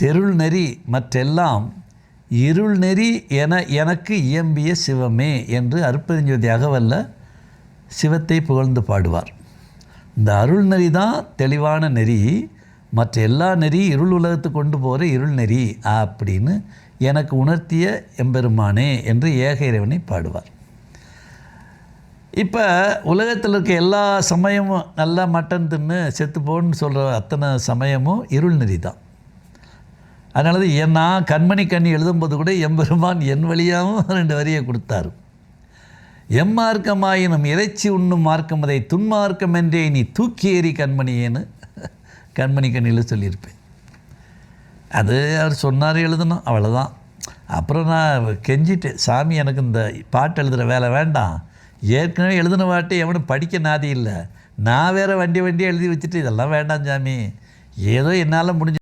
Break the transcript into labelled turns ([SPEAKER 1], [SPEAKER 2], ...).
[SPEAKER 1] தெருள் நெறி மற்றெல்லாம் இருள் நெறி என எனக்கு இயம்பிய சிவமே என்று அருப்பெருஞ்சோதி அகவல்ல சிவத்தை புகழ்ந்து பாடுவார். இந்த அருள் நெறி தான் தெளிவான நெறி மற்ற எல்லா நெறி இருள் உலகத்துக்கு கொண்டு போகிற இருள் நெறி அப்படின்னு எனக்கு உணர்த்திய எம்பெருமானே என்று ஏக இறைவனை பாடுவார். இப்போ உலகத்தில் இருக்க எல்லா சமயமும் நல்லா மட்டன் தின்னு செத்து போன்னு சொல்கிற அத்தனை சமயமும் இருள் நெறி தான். அதனால தான் என் நான் கண்மணி கண்ணி எழுதும்போது கூட எம்பெருமான் என் வழியாகவும் ரெண்டு வரியை கொடுத்தாரு. எம்மார்க்கமாயினும் இறைச்சி உண்ணும் மார்க்கம் அதை துன்மார்க்கம் என்றே நீ தூக்கி ஏறி கண்மணியேன்னு கண்மணி கண்ணியில் சொல்லியிருப்பேன். அது அவர் சொன்னார் எழுதணும் அவ்வளோதான் அப்புறம் நான் கெஞ்சிட்டேன் சாமி எனக்கு இந்த பாட்டு எழுதுகிற வேலை வேண்டாம். ஏற்கனவே எழுதின பாட்டு எவனும் படிக்க நாதி இல்லை. நான் வேறு வண்டி வண்டி எழுதி வச்சுட்டு இதெல்லாம் வேண்டாம் சாமி. ஏதோ என்னால் முடிஞ்ச